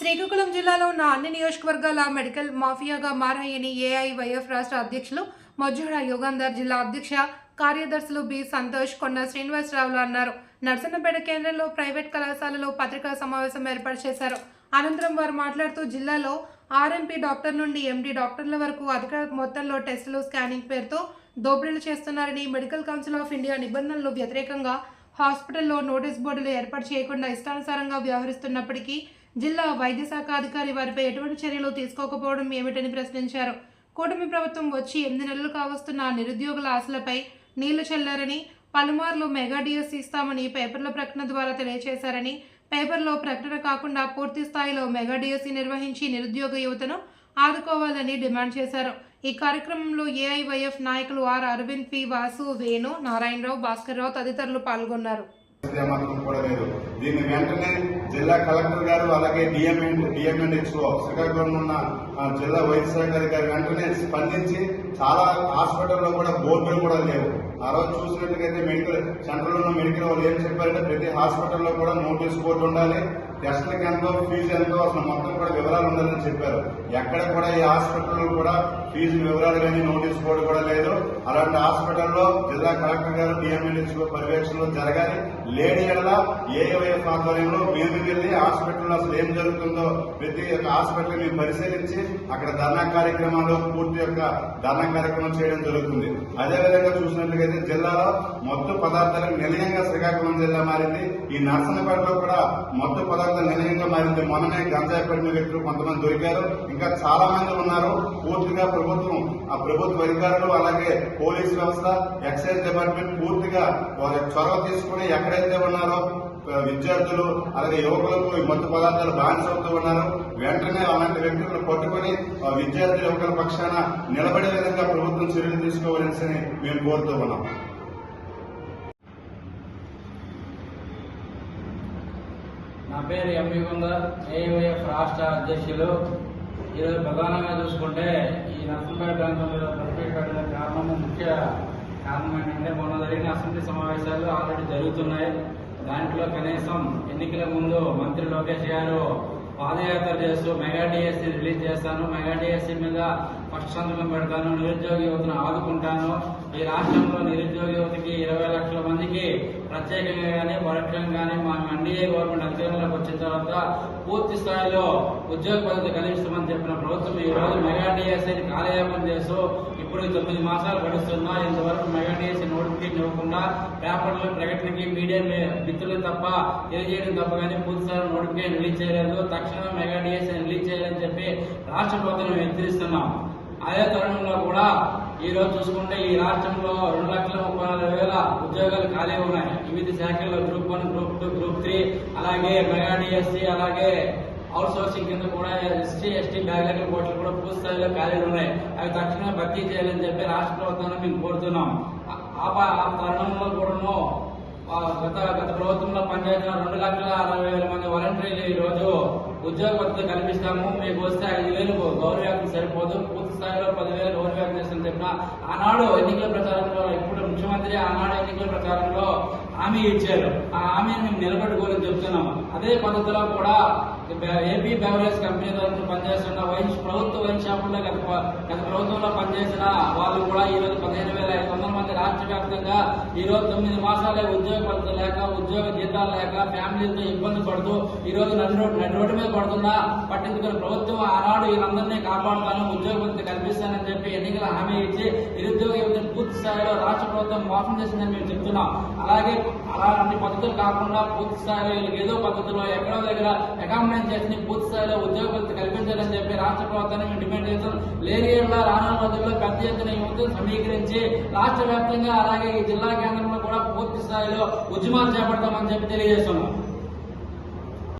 శ్రీకాకుళం జిల్లాలో ఉన్న అన్ని నియోజకవర్గాల మెడికల్ మాఫియాగా మారాయని ఏఐవైఎఫ్ రాష్ట్ర అధ్యక్షులు మజ్జుడ యోగాంధర్ జిల్లా అధ్యక్ష కార్యదర్శులు బి సంతోష్ కొన్న శ్రీనివాసరావులు అన్నారు. నర్సన్నపేట కేంద్రంలో ప్రైవేట్ కళాశాలలో పత్రికా సమావేశం ఏర్పాటు చేశారు. అనంతరం వారు మాట్లాడుతూ జిల్లాలో ఆర్ఎంపీ డాక్టర్ నుండి ఎండి డాక్టర్ల వరకు అధిక మొత్తంలో టెస్టులు స్కానింగ్ పేరుతో దోపిడీలు చేస్తున్నారని మెడికల్ కౌన్సిల్ ఆఫ్ ఇండియా నిబంధనలు వ్యతిరేకంగా హాస్పిటల్లో నోటీస్ బోర్డులు ఏర్పాటు చేయకుండా ఇష్టానుసారంగా వ్యవహరిస్తున్నప్పటికీ జిల్లా వైద్య శాఖ అధికారి వారిపై ఎటువంటి చర్యలు తీసుకోకపోవడం ఏమిటని ప్రశ్నించారు. కూటమి ప్రభుత్వం వచ్చి ఎనిమిది నెలలు కావస్తున్న నిరుద్యోగుల ఆశలపై నీళ్ళు చల్లారని పలుమార్లు మెగా డిఎస్ ఇస్తామని పేపర్ల ప్రకటన ద్వారా తెలియజేశారని పేపర్లో ప్రకటన కాకుండా పూర్తి స్థాయిలో మెగా నిర్వహించి నిరుద్యోగ యువతను ఆదుకోవాలని డిమాండ్ చేశారు. ఈ కార్యక్రమంలో ఏఐవైఎఫ్ నాయకులు ఆర్ అరవింద్ పి వాసు వేణు నారాయణరావు భాస్కర్రావు తదితరులు పాల్గొన్నారు. దీన్ని వెంటనే జిల్లా కలెక్టర్ గారు అలాగే డిఎంఎన్ డిఎంఎన్హెచ్ఓ శ్రీకాకుళం ఉన్న జిల్లా వైద్య శాఖ అధికారి వెంటనే స్పందించి చాలా హాస్పిటల్లో కూడా బోర్డులు కూడా లేవు. ఆ రోజు చూసినట్టుగైతే మెడికల్ సెంటర్లో ఉన్న మెడికల్ వాళ్ళు ఏం చెప్పారంటే ప్రతి హాస్పిటల్లో కూడా నోటీస్ బోర్డు ఉండాలి టెస్ట్లకి ఎంతో ఫీజు ఎంతో అసలు మొత్తం కూడా వివరాలు ఉండాలని చెప్పారు. ఎక్కడ కూడా ఈ హాస్పిటల్లో కూడా ఫీజు వివరాలు కానీ నోటీస్ బోర్డు కూడా లేదు. అలాంటి హాస్పిటల్లో జిల్లా కలెక్టర్ గారు డిఎంఎల్ఎస్ పర్యవేక్షణలో జరగాలి. లేని ఏ ఏఐఎఫ్ ఆధ్వర్యంలో మేము వెళ్ళి హాస్పిటల్లో అసలు ఏం జరుగుతుందో ప్రతి ఒక్క హాస్పిటల్ పరిశీలించి అక్కడ ధర్నా కార్యక్రమాలు పూర్తి యొక్క ధర్నా కార్యక్రమం చేయడం జరుగుతుంది. అదేవిధంగా చూసినట్లయితే జిల్లాలో మత్తు పదార్థాలకు నిలయంగా శ్రీకాకుళం జిల్లా మారింది. ఈ నర్సనపేటలో కూడా మత్తు పదార్థాలు నిలయంగా మారింది. మొన్ననే గంజాయి పడిన వ్యక్తులు కొంతమంది దొరికారు. ఇంకా చాలా మంది ఉన్నారు. పూర్తిగా ప్రభుత్వం ఆ ప్రభుత్వ అధికారులు అలాగే పోలీస్ వ్యవస్థ ఎక్సైజ్ డిపార్ట్మెంట్ పూర్తిగా వారి చొరవ తీసుకుని ఎక్కడైతే ఉన్నారో విద్యార్థులు అలాగే యువకులకు ఈ మత్తు పదార్థాలు బానిస అవుతూ ఉన్నారు. వెంటనే అలాంటి వ్యక్తులను పట్టుకుని ఆ విద్యార్థుల యువకుల పక్షాన నిలబడే విధంగా ప్రభుత్వం చర్యలు తీసుకోవాలని మేము కోరుతూ ఉన్నాం. నా పేరు ఎంపీ కుందర్ ఏఐఎఫ్ రాష్ట్ర అధ్యక్షులు. ఈరోజు ప్రధానంగా చూసుకుంటే ఈ నర్సంపేట ప్రాంతంలో ప్రత్యేక కారణము ముఖ్య కారణం ఏంటంటే మొన్న జరిగిన అసెంబ్లీ సమావేశాలు ఆల్రెడీ జరుగుతున్నాయి. దాంట్లో కనీసం ఎన్నికల ముందు మంత్రి లోకేష్ గారు పాదయాత్ర చేస్తూ మెగా డిఎస్సీ రిలీజ్ చేస్తాను. మెగా డిఎస్సీ మీద ఫస్ట్ సంతకం పెడతాను. నిరుద్యోగ యువతను ఆదుకుంటాను. ఈ రాష్ట్రంలో నిరుద్యోగ యువతకి ఇరవై లక్షల మందికి ప్రత్యేకంగా కానీ పరోక్షంగా కానీ మా ఎన్డీఏ గవర్నమెంట్ అధికారంలోకి వచ్చిన తర్వాత పూర్తి స్థాయిలో ఉద్యోగ పద్ధతి కలిగిస్తామని చెప్పిన ప్రభుత్వం ఈ రోజు మెగా డిఎస్ఐని కాలయాపన చేస్తూ ఇప్పుడు తొమ్మిది మాసాలు గడుస్తున్నా ఇంతవరకు మెగాడేసి నోటిఫికేషన్ ఇవ్వకుండా పేపర్లు ప్రకటనకి మీడియా మిత్రులు తప్ప తెలియజేయడం తప్ప కానీ పూర్తి నోటిఫికేషన్ రిలీజ్ చేయలేదు. తక్షణమే మెగా రిలీజ్ చేయాలని చెప్పి రాష్ట్ర ప్రభుత్వం హెచ్చరిస్తున్నాం. అదే తరుణంలో కూడా ఈ రోజు చూసుకుంటే ఈ రాష్ట్రంలో రెండు లక్షల ముప్పై నాలుగు వేల ఉద్యోగాలు ఖాళీ ఉన్నాయి. వివిధ శాఖల్లో group one group two group three అలాగే మెగా డిఎస్సి అలాగే అవుట్ సోర్సింగ్ కింద కూడా ఎస్టీ ఎస్టీ బ్యాక్లాగ్ కోట్లు కూడా పూర్తి స్థాయిలో ఖాళీలు ఉన్నాయి. అవి తక్షణమే భర్తీ చేయాలని చెప్పి రాష్ట్ర ప్రభుత్వాన్ని మేము కోరుతున్నాం. ఆ తరుణంలో కూడాను గత గత ప్రభుత్వంలో పనిచేసిన రెండు లక్షల అరవై వేల మంది వాలంటీర్లు ఈ రోజు ఉద్యోగ భద్రత కల్పిస్తాము. మీకు వస్తే ఐదు వేలు గౌరవ్యాకం సరిపోదు. పూర్తి స్థాయిలో పదివేలు గౌరవ్యాకం చేస్తామని చెప్పిన ఆనాడు ఎన్నికల ప్రచారంలో ఇప్పుడు ముఖ్యమంత్రి ఆనాడు ఎన్నికల ప్రచారంలో హామీ ఇచ్చారు. ఆ హామీని మేము నిలబెట్టుకోవాలని చెప్తున్నాము. అదే పద్ధతిలో కూడా ఏపీ బెవరేజ్ కంపెనీ తరఫున పనిచేస్తున్న వైన్ ప్రభుత్వ వైన్ షాపుల్లో గత గత ప్రభుత్వంలో పనిచేసిన వాళ్ళు కూడా ఈ రోజు పదిహేను వేల ఐదు వందల మంది రాష్ట్ర వ్యాప్తంగా ఈ రోజు తొమ్మిది మాసాలే ఉద్యోగ భద్రత లేక ఉద్యోగ జీతాలు లేక ఫ్యామిలీతో ఇబ్బంది పడుతూ ఈ రోజు నడి రోడ్డు నడి రోడ్డు మీద పడుతున్నా పట్టించుకుని ప్రభుత్వం ఆనాడు వీళ్ళందరినీ కాపాడుతాను ఉద్యోగ భద్రత కల్పిస్తానని చెప్పి ఎన్నికల హామీ ఇచ్చి నిరుద్యోగ యువతను పూర్తి స్థాయిలో రాష్ట్ర ప్రభుత్వం మోసం చేసిందని మేము చెప్తున్నాం. అలాగే అలాంటి పద్ధతులు కాకుండా పూర్తి స్థాయిలో వీళ్ళకి ఏదో పద్ధతిలో ఎక్కడో దగ్గర అకామిడేట్ చేసి పూర్తి స్థాయిలో ఉద్యోగ కల్పించాలని చెప్పి రాష్ట్ర ప్రభుత్వాన్ని మేము డిమాండ్ చేస్తాం లేని రానున్న రోజుల్లో పెద్ద ఎత్తున యువతను సమీకరించి రాష్ట్ర వ్యాప్తంగా అలాగే ఈ జిల్లా కేంద్రంలో కూడా పూర్తి స్థాయిలో ఉద్యమాలు చేపడతామని చెప్పి తెలియజేస్తున్నాం.